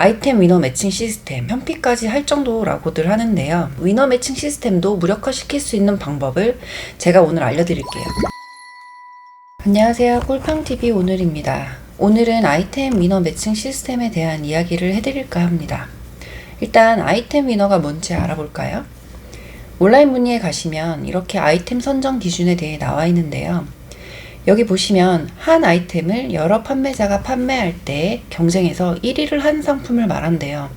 아이템 위너 매칭 시스템 현피까지 할 정도라고들 하는데요. 위너 매칭 시스템도 무력화시킬 수 있는 방법을 제가 오늘 알려드릴게요. 안녕하세요. 꿀팡TV 오늘입니다. 오늘은 아이템 위너 매칭 시스템에 대한 이야기를 해드릴까 합니다. 일단 아이템 위너가 뭔지 알아볼까요? 온라인 문의에 가시면 이렇게 아이템 선정 기준에 대해 나와 있는데요. 여기 보시면 한 아이템을 여러 판매자가 판매할 때 경쟁에서 1위를 한 상품을 말한대요.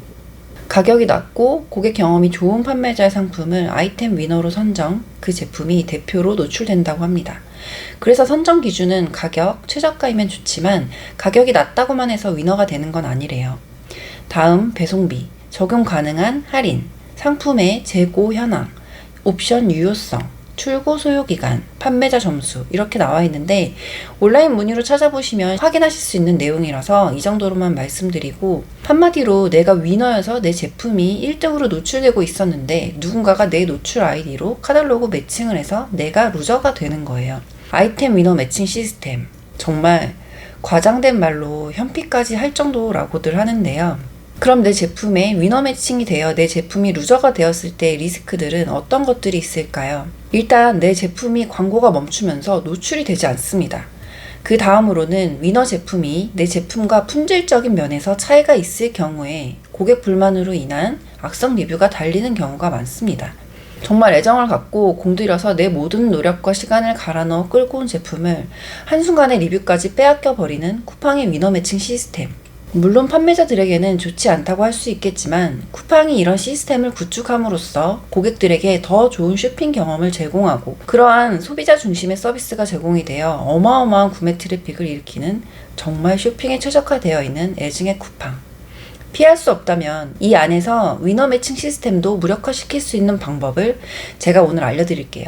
가격이 낮고 고객 경험이 좋은 판매자의 상품을 아이템 위너로 선정, 그 제품이 대표로 노출된다고 합니다. 그래서 선정 기준은 가격, 최저가이면 좋지만 가격이 낮다고만 해서 위너가 되는 건 아니래요. 다음 배송비, 적용 가능한 할인, 상품의 재고 현황, 옵션 유효성, 출고 소요 기간, 판매자 점수 이렇게 나와 있는데 온라인 문의로 찾아보시면 확인하실 수 있는 내용이라서 이 정도로만 말씀드리고 한마디로 내가 위너여서 내 제품이 1등으로 노출되고 있었는데 누군가가 내 노출 아이디로 카탈로그 매칭을 해서 내가 루저가 되는 거예요. 아이템 위너 매칭 시스템 정말 과장된 말로 현피까지 할 정도라고들 하는데요. 그럼 내 제품에 위너 매칭이 되어 내 제품이 루저가 되었을 때 리스크들은 어떤 것들이 있을까요? 일단 내 제품이 광고가 멈추면서 노출이 되지 않습니다. 그 다음으로는 위너 제품이 내 제품과 품질적인 면에서 차이가 있을 경우에 고객 불만으로 인한 악성 리뷰가 달리는 경우가 많습니다. 정말 애정을 갖고 공들여서 내 모든 노력과 시간을 갈아 넣어 끌고 온 제품을 한순간에 리뷰까지 빼앗겨 버리는 쿠팡의 위너 매칭 시스템. 물론 판매자들에게는 좋지 않다고 할 수 있겠지만 쿠팡이 이런 시스템을 구축함으로써 고객들에게 더 좋은 쇼핑 경험을 제공하고 그러한 소비자 중심의 서비스가 제공이 되어 어마어마한 구매 트래픽을 일으키는 정말 쇼핑에 최적화되어 있는 애증의 쿠팡. 피할 수 없다면 이 안에서 위너 매칭 시스템도 무력화시킬 수 있는 방법을 제가 오늘 알려드릴게요.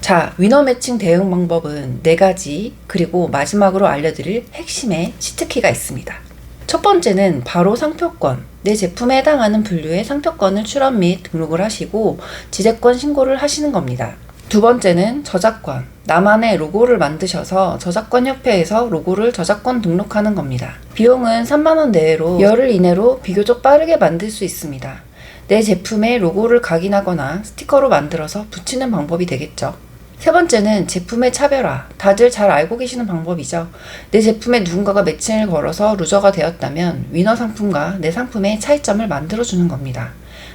자, 위너 매칭 대응 방법은 네 가지, 그리고 마지막으로 알려드릴 핵심의 치트키가 있습니다. 첫 번째는 바로 상표권. 내 제품에 해당하는 분류의 상표권을 출원 및 등록을 하시고 지재권 신고를 하시는 겁니다. 두 번째는 저작권. 나만의 로고를 만드셔서 저작권 협회에서 로고를 저작권 등록하는 겁니다. 비용은 3만원 내외로 열흘 이내로 비교적 빠르게 만들 수 있습니다. 내 제품에 로고를 각인하거나 스티커로 만들어서 붙이는 방법이 되겠죠. 세 번째는 제품의 차별화. 다들 잘 알고 계시는 방법이죠. 내 제품에 누군가가 매칭을 걸어서 루저가 되었다면 위너 상품과 내 상품의 차이점을 만들어주는 겁니다.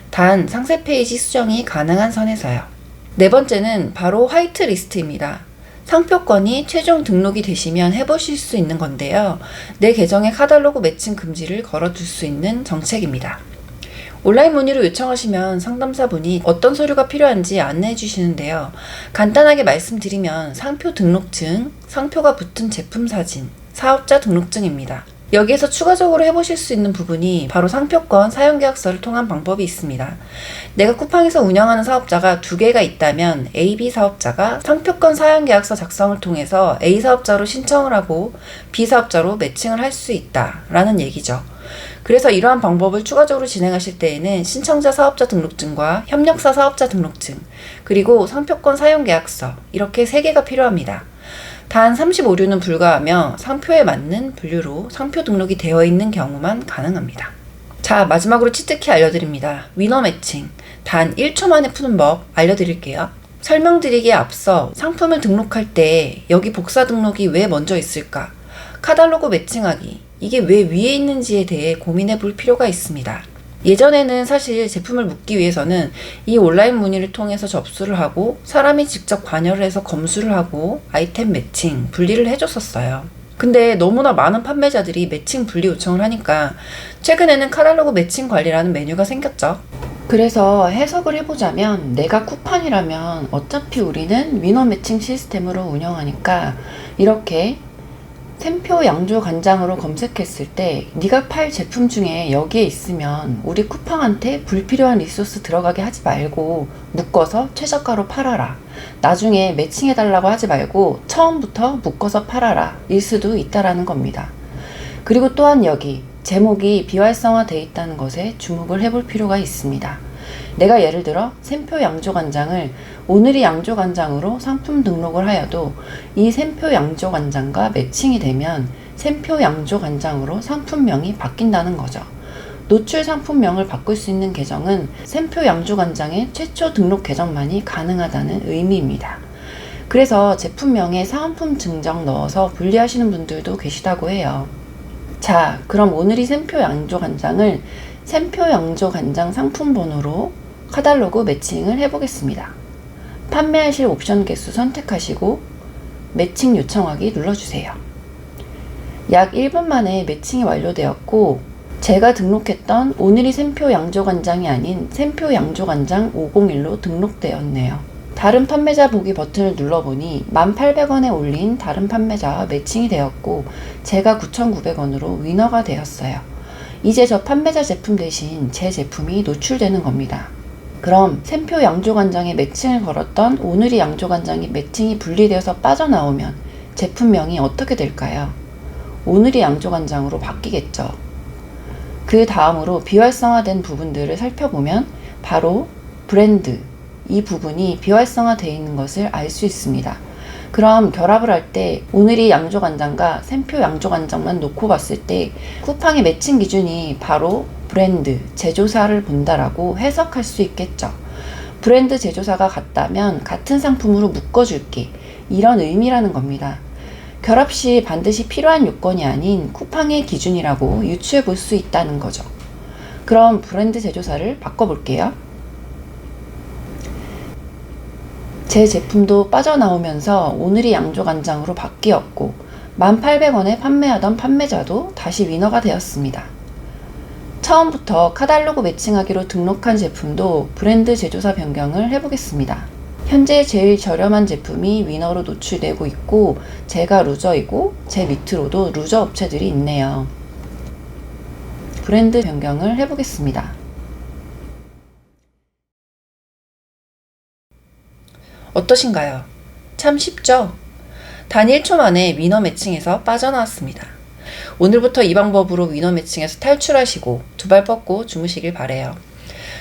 단 상세 페이지 수정이 가능한 선에서요. 네 번째는 바로 화이트 리스트입니다. 상표권이 최종 등록이 되시면 해보실 수 있는 건데요. 내 계정에 카탈로그 매칭 금지를 걸어둘 수 있는 정책입니다. 온라인 문의로 요청하시면 상담사분이 어떤 서류가 필요한지 안내해 주시는데요. 간단하게 말씀드리면 상표 등록증, 상표가 붙은 제품 사진, 사업자 등록증입니다. 여기에서 추가적으로 해보실 수 있는 부분이 바로 상표권 사용계약서를 통한 방법이 있습니다. 내가 쿠팡에서 운영하는 사업자가 두 개가 있다면 A, B 사업자가 상표권 사용계약서 작성을 통해서 A 사업자로 신청을 하고 B 사업자로 매칭을 할 수 있다라는 얘기죠. 그래서 이러한 방법을 추가적으로 진행하실 때에는 신청자 사업자 등록증과 협력사 사업자 등록증, 그리고 상표권 사용 계약서 이렇게 세 개가 필요합니다. 단 35류는 불가하며 상표에 맞는 분류로 상표 등록이 되어 있는 경우만 가능합니다. 자, 마지막으로 치트키 알려드립니다. 위너 매칭. 단 1초 만에 푸는 법 알려드릴게요. 설명드리기에 앞서 상품을 등록할 때 여기 복사 등록이 왜 먼저 있을까? 카탈로그 매칭하기. 이게 왜 위에 있는지에 대해 고민해 볼 필요가 있습니다. 예전에는 사실 제품을 묻기 위해서는 이 온라인 문의를 통해서 접수를 하고 사람이 직접 관여를 해서 검수를 하고 아이템 매칭, 분리를 해줬었어요. 근데 너무나 많은 판매자들이 매칭 분리 요청을 하니까 최근에는 카탈로그 매칭 관리라는 메뉴가 생겼죠. 그래서 해석을 해보자면 내가 쿠팡이라면 어차피 우리는 위너 매칭 시스템으로 운영하니까 이렇게 샘표 양조 간장으로 검색했을 때 네가 팔 제품 중에 여기에 있으면 우리 쿠팡한테 불필요한 리소스 들어가게 하지 말고 묶어서 최저가로 팔아라. 나중에 매칭해달라고 하지 말고 처음부터 묶어서 팔아라. 일 수도 있다라는 겁니다. 그리고 또한 여기 제목이 비활성화되어 있다는 것에 주목을 해볼 필요가 있습니다. 내가 예를 들어 샘표 양조 간장을 오늘이 양조 간장으로 상품 등록을 하여도 이 샘표 양조 간장과 매칭이 되면 샘표 양조 간장으로 상품명이 바뀐다는 거죠. 노출 상품명을 바꿀 수 있는 계정은 샘표 양조간장의 최초 등록 계정만이 가능하다는 의미입니다. 그래서 제품명에 사은품 증정 넣어서 분리하시는 분들도 계시다고 해요. 자, 그럼 오늘이 샘표 양조간장을 샘표 양조간장 상품번호로 카달로그 매칭을 해보겠습니다. 판매하실 옵션 개수 선택하시고 매칭 요청하기 눌러주세요. 약 1분 만에 매칭이 완료되었고 제가 등록했던 오늘이 샘표 양조간장이 아닌 샘표 양조간장 501로 등록되었네요. 다른 판매자 보기 버튼을 눌러보니 1,800원에 올린 다른 판매자와 매칭이 되었고 제가 9,900원으로 위너가 되었어요. 이제 저 판매자 제품 대신 제 제품이 노출되는 겁니다. 그럼 샘표 양조간장에 매칭을 걸었던 오늘이 양조간장이 매칭이 분리되어서 빠져나오면 제품명이 어떻게 될까요? 오늘이 양조간장으로 바뀌겠죠. 그 다음으로 비활성화된 부분들을 살펴보면 바로 브랜드, 이 부분이 비활성화되어 있는 것을 알 수 있습니다. 그럼 결합을 할 때 오늘이 양조간장과 샘표 양조간장만 놓고 봤을 때 쿠팡의 매칭 기준이 바로 브랜드, 제조사를 본다라고 해석할 수 있겠죠. 브랜드 제조사가 같다면 같은 상품으로 묶어줄게. 이런 의미라는 겁니다. 결합 시 반드시 필요한 요건이 아닌 쿠팡의 기준이라고 유추해 볼 수 있다는 거죠. 그럼 브랜드 제조사를 바꿔볼게요. 제 제품도 빠져나오면서 오늘이 양조간장으로 바뀌었고 1,800원에 판매하던 판매자도 다시 위너가 되었습니다. 처음부터 카달로그 매칭하기로 등록한 제품도 브랜드 제조사 변경을 해보겠습니다. 현재 제일 저렴한 제품이 위너로 노출되고 있고 제가 루저이고 제 밑으로도 루저 업체들이 있네요. 브랜드 변경을 해보겠습니다. 어떠신가요? 참 쉽죠? 단 1초 만에 위너 매칭에서 빠져나왔습니다. 오늘부터 이 방법으로 위너 매칭에서 탈출하시고 두 발 뻗고 주무시길 바래요.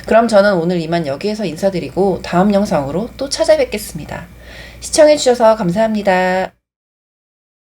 그럼 저는 오늘 이만 여기에서 인사드리고 다음 영상으로 또 찾아뵙겠습니다. 시청해주셔서 감사합니다.